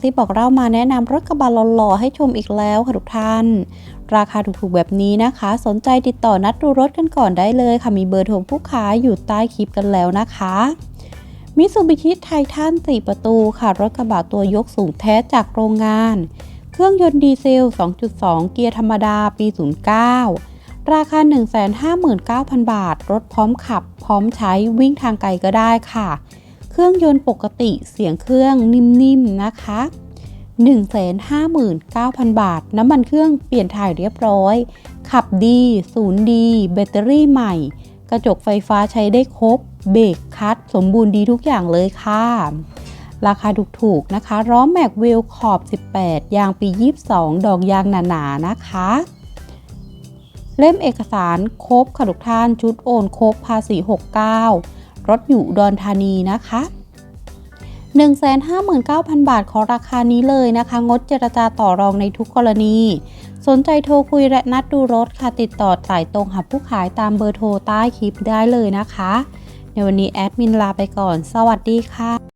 ที่บอกเรามาแนะนำรถกระบะหล่อๆให้ชมอีกแล้วค่ะทุกท่าน ราคาถูกๆแบบนี้นะคะ สนใจติดต่อนัดดูรถกันก่อนได้เลยค่ะ มีเบอร์โทรผู้ขายอยู่ใต้คลิปกันแล้วนะคะมิซูบิชิไททัน4 ประตูค่ะ รถกระบะตัวยกสูงแท้จากโรงงาน เครื่องยนต์ดีเซล 2.2 เกียร์ธรรมดาปี 09 ราคา 159,000 บาท รถพร้อมขับ พร้อมใช้วิ่งทางไกลก็ได้ค่ะ ครื่องยนต์ปกติเสียงเครื่องนิ่มๆนะคะ 159,000 บาท น้ำมันเครื่องเปลี่ยนถ่ายเรียบร้อย ขับดีศูนย์ดี แบตเตอรี่ใหม่ กระจกไฟฟ้าใช้ได้ครบ เบรกคัด สมบูรณ์ดีทุกอย่างเลยค่ะ ราคาถูกๆนะคะ ล้อแม็กเวลขอบ 18 ยางปี 22 ดอกยางหนาๆนะคะ เล่มเอกสารครบค่ะทุกท่านชุดโอนครบภาษี 69รถอยู่อุดอนธานีนะคะ 159,000 บาทขอราคานี้เลยนะคะ งดเจรจาต่อรองในทุกกรณี สนใจโทรคุยและนัดดูรถค่ะ ติดต่อสายตรงหาผู้ขายตามเบอร์โทรใต้คลิปได้เลยนะคะ ในวันนี้แอดมินลาไปก่อน สวัสดีค่ะ